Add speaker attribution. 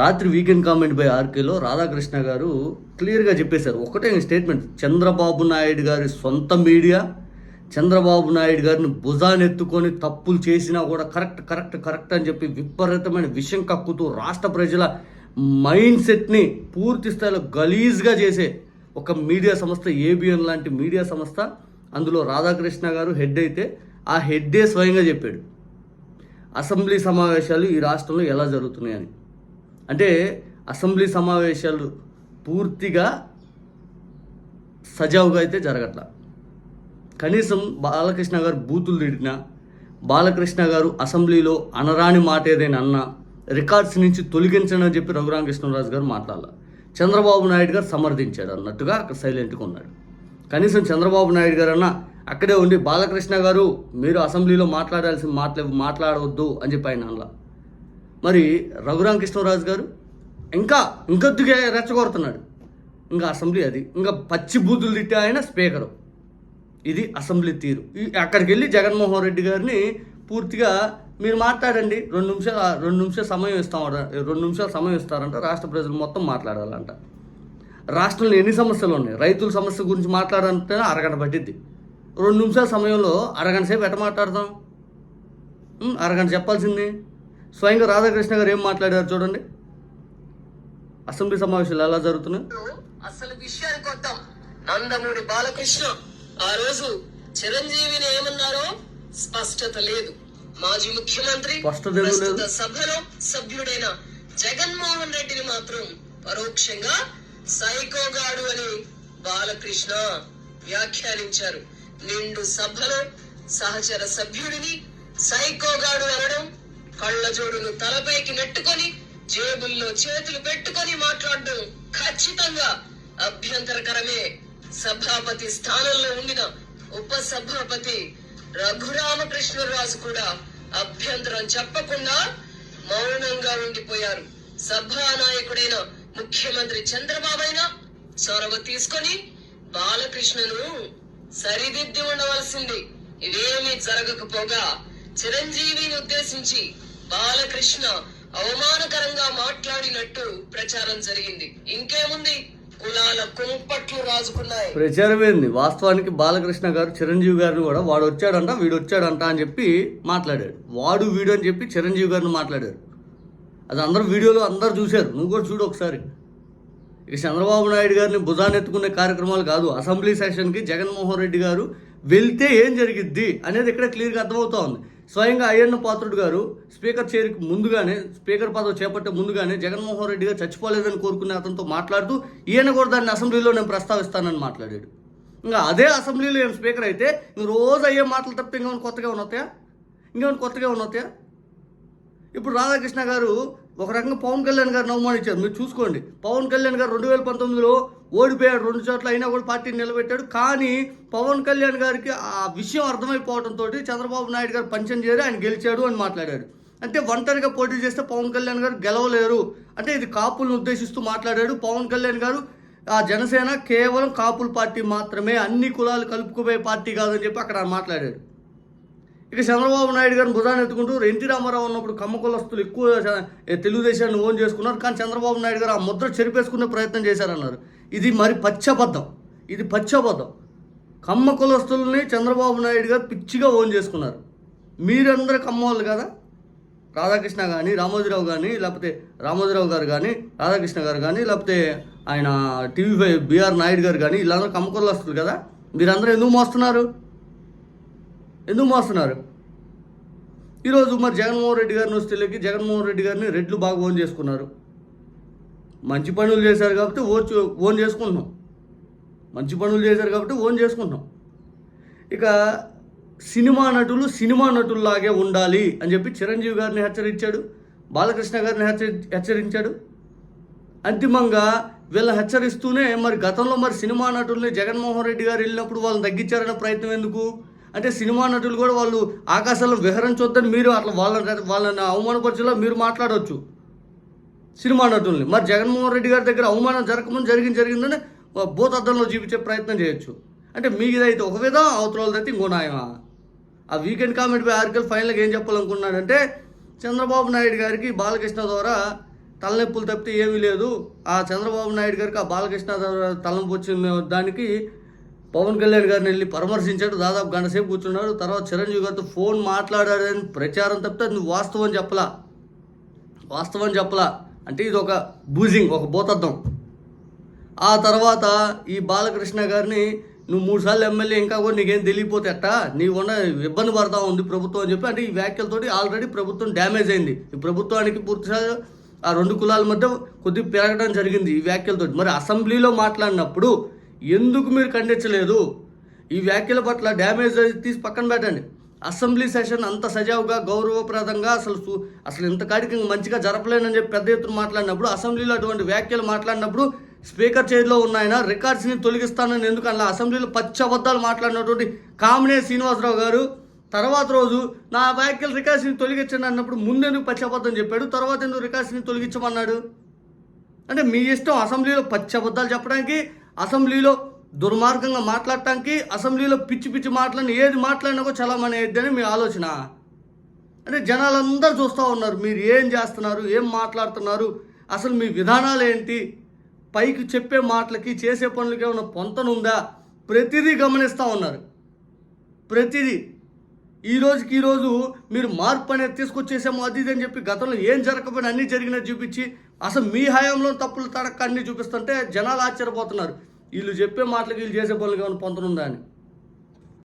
Speaker 1: రాత్రి weekend comment by ఆర్కేలో రాధాకృష్ణ గారు క్లియర్గా చెప్పేశారు. ఒకటే స్టేట్మెంట్ చంద్రబాబు నాయుడు గారి సొంత మీడియా చంద్రబాబు నాయుడు గారిని భుజానెత్తుకొని తప్పులు చేసినా కూడా కరెక్ట్ కరెక్ట్ కరెక్ట్ అని చెప్పి విపరీతమైన విషయం కక్కుతూ రాష్ట్ర ప్రజల మైండ్ సెట్ని పూర్తి స్థాయిలో గలీజ్గా చేసే ఒక మీడియా సంస్థ ఏబిఎన్ లాంటి మీడియా సంస్థ. అందులో రాధాకృష్ణ గారు హెడ్ అయితే ఆ హెడ్డే స్వయంగా చెప్పాడు. అసెంబ్లీ సమావేశాలు ఈ రాష్ట్రంలో ఎలా జరుగుతున్నాయని. అంటే అసెంబ్లీ సమావేశాలు పూర్తిగా సజావుగా అయితే జరగట్ల. కనీసం బాలకృష్ణ గారు బూతులు తిడినా బాలకృష్ణ గారు అసెంబ్లీలో అనరాని మాట ఏదైనా అన్నా రికార్డ్స్ నుంచి తొలగించండి అని చెప్పి రఘురామకృష్ణరాజు గారు మాట్లాడాల. చంద్రబాబు నాయుడు గారు సమర్థించాడు అన్నట్టుగా అక్కడ సైలెంట్గా ఉన్నాడు. కనీసం చంద్రబాబు నాయుడు గారు అన్న అక్కడే ఉండి బాలకృష్ణ గారు మీరు అసెంబ్లీలో మాట్లాడాల్సిన మాట్లా మాట్లాడవద్దు అని చెప్పి ఆయన అనలా. మరి రఘురామకృష్ణరాజు గారు ఇంకా ఇంకొద్దుగా రెచ్చగొడుతున్నాడు. ఇంకా అసెంబ్లీ అది. ఇంకా పచ్చి బూతులు తిట్టే ఆయన స్పీకరు. ఇది అసెంబ్లీ తీరు. అక్కడికి వెళ్ళి జగన్మోహన్ రెడ్డి గారిని పూర్తిగా మీరు మాట్లాడండి. రెండు నిమిషాలు రెండు నిమిషాలు సమయం ఇస్తామట. రెండు నిమిషాలు సమయం ఇస్తారంట. రాష్ట్ర ప్రజలు మొత్తం మాట్లాడాలంట. రాష్ట్రంలో ఎన్ని సమస్యలు ఉన్నాయి? రైతుల సమస్య గురించి మాట్లాడాలంటే అరగంట పట్టిద్ది. రెండు నిమిషాల సమయంలో అరగంట సేపు ఎట్ట మాట్లాడదాం అరగంట చెప్పాల్సింది. స్వయంగా రాధాకృష్ణ గారు ఏం మాట్లాడారు చూడండి? అసెంబ్లీ సమావేశాలు ఎలా జరుగుతున్నాయి?
Speaker 2: అసలు విషయానికి వద్దాం. నందమూరి బాలకృష్ణ ఆ రోజు చిరంజీవిని ఏమన్నారో స్పష్టత లేదు. మాజీ ముఖ్యమంత్రి. ప్రస్తుత సభలో సభ్యుడైన జగన్మోహన్ రెడ్డిని మాత్రం పరోక్షంగా సైకోగాడు అని బాలకృష్ణ వ్యాఖ్యానించారు. నిండు సభలో సహచర సభ్యుడిని సైకోగాడు అనడం కళ్ళజోడును తలపైకి నెట్టుకొని జేబుల్లో చేతులు పెట్టుకొని మాట్లాడడం ఖచ్చితంగా అభ్యంతరకరమే. సభాపతి స్థానంలో ఉండిన ఉప సభాపతి రఘురామకృష్ణరాజు కూడా అభ్యంతరం చెప్పకుండా మౌనంగా ఉండిపోయారు. సభానాయకుడైన ముఖ్యమంత్రి చంద్రబాబు అయినా చొరవ తీసుకొని బాలకృష్ణను సరిదిద్ది ఉండవలసింది. ఇవేమీ జరగకపోగా చిరంజీవిని ఉద్దేశించి బాలకృష్ణ అవమానకరంగా మాట్లాడినట్టు ప్రచారం జరిగింది. ఇంకేముంది? కులాల కుంపట్లు రాజుకున్నాయి.
Speaker 1: ప్రచారం ఏంది? వాస్తవానికి బాలకృష్ణ గారు చిరంజీవి గారిని కూడా వాడు వచ్చాడంట వీడు వచ్చాడంట అని చెప్పి మాట్లాడాడు. వాడు వీడు అని చెప్పి చిరంజీవి గారిని మాట్లాడారు. అది అందరూ వీడియోలో అందరు చూశారు. నువ్వు కూడా చూడు ఒకసారి. ఇక చంద్రబాబు నాయుడు గారిని భుజానెత్తుకునే కార్యక్రమాలు కాదు. అసెంబ్లీ సెషన్కి జగన్మోహన్ రెడ్డి గారు వెళ్తే ఏం జరిగిద్ది అనేది ఇక్కడ క్లియర్గా అర్థమవుతా ఉంది. స్వయంగా అయ్యన్న పాత్రుడు గారు స్పీకర్ చేరికి ముందుగానే స్పీకర్ పదవి చేపట్టే ముందుగానే జగన్మోహన్ రెడ్డి గారు చచ్చిపోలేదని కోరుకునే అతనితో మాట్లాడుతూ ఈయన కూడా దాన్ని అసెంబ్లీలో నేను ప్రస్తావిస్తానని మాట్లాడాడు. ఇంకా అదే అసెంబ్లీలో ఏం స్పీకర్ అయితే ఇంక రోజు అయ్యే మాటలు తప్పితే ఇంకేమైనా కొత్తగా ఉన్నతాయా ఇంకేమైనా కొత్తగా ఉన్నతాయా ఇప్పుడు రాధాకృష్ణ గారు ఒక రకంగా పవన్ కళ్యాణ్ గారు అవమానించారు. మీరు చూసుకోండి. పవన్ కళ్యాణ్ గారు రెండు వేల పంతొమ్మిదిలో ఓడిపోయాడు. రెండు చోట్ల అయినా కూడా పార్టీని నిలబెట్టాడు. కానీ పవన్ కళ్యాణ్ గారికి ఆ విషయం అర్థమైపోవడంతో చంద్రబాబు నాయుడు గారు పంచం చేరి ఆయన గెలిచాడు అని మాట్లాడాడు. అంటే ఒంటరిగా పోటీ చేస్తే పవన్ కళ్యాణ్ గారు గెలవలేరు. అంటే ఇది కాపులను ఉద్దేశిస్తూ మాట్లాడాడు పవన్ కళ్యాణ్ గారు. ఆ జనసేన కేవలం కాపుల పార్టీ మాత్రమే. అన్ని కులాలు కలుపుకుపోయే పార్టీ కాదని చెప్పి అక్కడ మాట్లాడాడు ఇక చంద్రబాబు నాయుడు గారిని భుజాన్ని ఎత్తుకుంటూ ఎన్టీ రామారావు ఉన్నప్పుడు కమ్మ కులస్తులు ఎక్కువ తెలుగుదేశాన్ని ఓన్ చేసుకున్నారు. కానీ చంద్రబాబు నాయుడు గారు ఆ ముద్ర చెరిపేసుకునే ప్రయత్నం చేశారన్నారు. ఇది మరి పచ్చబద్ధం. ఇది పచ్చబద్ధం. కమ్మ కులస్తుల్ని చంద్రబాబు నాయుడు గారు పిచ్చిగా ఓన్ చేసుకున్నారు. మీరందరూ కమ్మ వాళ్ళు కదా? రాధాకృష్ణ కానీ రామోజీరావు కానీ లేకపోతే రామోజీరావు గారు కానీ రాధాకృష్ణ గారు కానీ లేకపోతే ఆయన టీవీ ఫైవ్ బీఆర్ నాయుడు గారు కానీ వీళ్ళందరూ కమ్మ కదా? మీరందరూ ఎందుకు మోస్తున్నారు? ఎందుకు మోస్తున్నారు? ఈరోజు మరి జగన్మోహన్ రెడ్డి గారిని వస్తేలకి జగన్మోహన్ రెడ్డి గారిని రెడ్లు బాగా ఓన్ చేసుకున్నారు. మంచి పనులు చేశారు కాబట్టి ఓన్ ఓన్ చేసుకుంటున్నాం. మంచి పనులు చేశారు కాబట్టి ఓన్ చేసుకుంటున్నాం. ఇక సినిమా నటులు సినిమా నటుల్లాగే ఉండాలి అని చెప్పి చిరంజీవి గారిని హెచ్చరించాడు బాలకృష్ణ గారిని హెచ్చరి హెచ్చరించాడు. అంతిమంగా వీళ్ళని హెచ్చరిస్తూనే మరి గతంలో మరి సినిమా నటుల్ని జగన్మోహన్ రెడ్డి గారు వెళ్ళినప్పుడు వాళ్ళని తగ్గించారనే ప్రయత్నం ఎందుకు? అంటే సినిమా నటులు కూడా వాళ్ళు ఆకాశంలో విహరించొద్దని మీరు అట్లా వాళ్ళని వాళ్ళని అవమానపరిచేలా మీరు మాట్లాడవచ్చు సినిమా నటుల్ని. మరి జగన్మోహన్ రెడ్డి గారి దగ్గర అవమానం జరగకముందు జరిగింది జరిగిందని భూతద్దంలో చూపించే ప్రయత్నం చేయొచ్చు. అంటే మీదైతే ఒక విధం అవతలదైతే ఇంకో నాయమా ఆ వీకెండ్ కామెంట్ పై ఆర్టికల్ ఫైనల్గా ఏం చెప్పాలనుకున్నాడంటే చంద్రబాబు నాయుడు గారికి బాలకృష్ణ ద్వారా తలనొప్పులు తప్పితే ఏమీ లేదు. ఆ చంద్రబాబు నాయుడు గారికి ఆ బాలకృష్ణ ద్వారా తలనొప్పి వచ్చిన దానికి పవన్ కళ్యాణ్ గారిని వెళ్ళి పరామర్శించాడు. దాదాపు గంట సేపు కూర్చున్నాడు. తర్వాత చిరంజీవి గారితో ఫోన్ మాట్లాడాడని ప్రచారం తప్పితే అది వాస్తవం చెప్పలా. వాస్తవం చెప్పలా. అంటే ఇది ఒక బూజింగ్ ఒక భూతద్దం. ఆ తర్వాత ఈ బాలకృష్ణ గారిని నువ్వు మూడు సార్లు ఎమ్మెల్యే ఇంకా కూడా నీకేం తెలియపోతే ఎట్టా నీ ఉన్న ఇబ్బంది పడతా ఉంది ప్రభుత్వం అని చెప్పి అంటే ఈ వ్యాఖ్యలతోటి ఆల్రెడీ ప్రభుత్వం డ్యామేజ్ అయింది. ఈ ప్రభుత్వానికి పూర్తిగా ఆ రెండు కులాల మధ్య కొద్దిగా పెరగడం జరిగింది ఈ వ్యాఖ్యలతోటి. మరి అసెంబ్లీలో మాట్లాడినప్పుడు ఎందుకు మీరు ఖండించలేదు? ఈ వ్యాఖ్యల పట్ల డ్యామేజ్ తీసి పక్కన పెట్టండి. అసెంబ్లీ సెషన్ అంత సజావుగా గౌరవప్రదంగా అసలు అసలు ఇంత కార్యక్రమం మంచిగా జరపలేనని చెప్పి పెద్ద ఎత్తున మాట్లాడినప్పుడు అసెంబ్లీలో అటువంటి వ్యాఖ్యలు మాట్లాడినప్పుడు స్పీకర్ చైర్లో ఉన్నాయన రికార్డ్స్ని తొలగిస్తానని ఎందుకు అలా అసెంబ్లీలో పచ్చి అబద్ధాలు మాట్లాడినటువంటి కామినే శ్రీనివాసరావు గారు తర్వాత రోజు నా వ్యాఖ్యలు రికార్డ్స్ని తొలగించండి అన్నప్పుడు ముందెందుకు పచ్చి అబద్ధం చెప్పాడు? తర్వాత ఎందుకు రికార్డ్స్ని తొలగించమన్నాడు? అంటే మీ ఇష్టం అసెంబ్లీలో పచ్చి అబద్ధాలు చెప్పడానికి అసెంబ్లీలో దుర్మార్గంగా మాట్లాడటానికి అసెంబ్లీలో పిచ్చి పిచ్చి మాట్లాడిన ఏది మాట్లాడినా కూడా చలామణి అయ్యిద్దని మీ ఆలోచన. అంటే జనాలందరూ చూస్తూ ఉన్నారు మీరు ఏం చేస్తున్నారు ఏం మాట్లాడుతున్నారు అసలు మీ విధానాలు ఏంటి? పైకి చెప్పే మాటలకి చేసే పనులకి ఏమైనా పొంతనుందా? ప్రతిదీ గమనిస్తూ ఉన్నారు. ప్రతిదీ. ఈ రోజుకి ఈ రోజు మీరు మార్పు అనేది తీసుకొచ్చేసాము అది ఇది అని చెప్పి గతంలో ఏం జరగకపోయినా అన్నీ జరిగినట్టు చూపించి అసలు మీ హయాంలో తప్పులు తడక్క అన్నీ చూపిస్తుంటే జనాలు ఆశ్చర్యపోతున్నారు. వీళ్ళు చెప్పే మాటలకి వీళ్ళు చేసే పనులు ఏమైనా పొందనుందా అని.